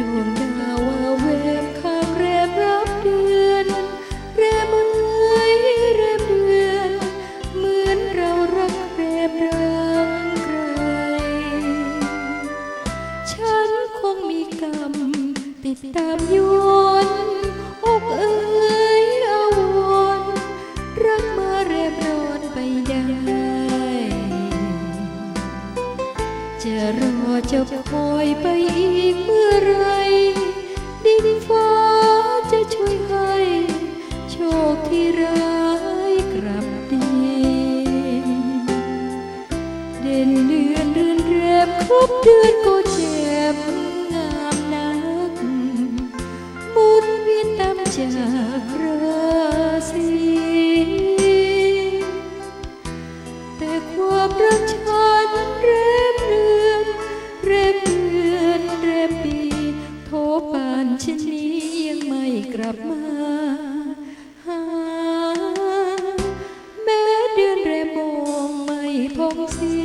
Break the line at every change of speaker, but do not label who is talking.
ดวงดาววาเวบคาเกรบรับเดือนเรมเอยเรมเดือนเหมือนเรารักเรมรงใครฉันคงมีกรรมติดตามอยู่ จะรอจะคอยไปอีกเมื่อไร ดินฟ้าจะช่วยให้โชคที่ร้ายกลับดีเดินเดือนเรือนเรียบครบเดือนก็เจ็บงามนักบุญเวียนตามจาก see.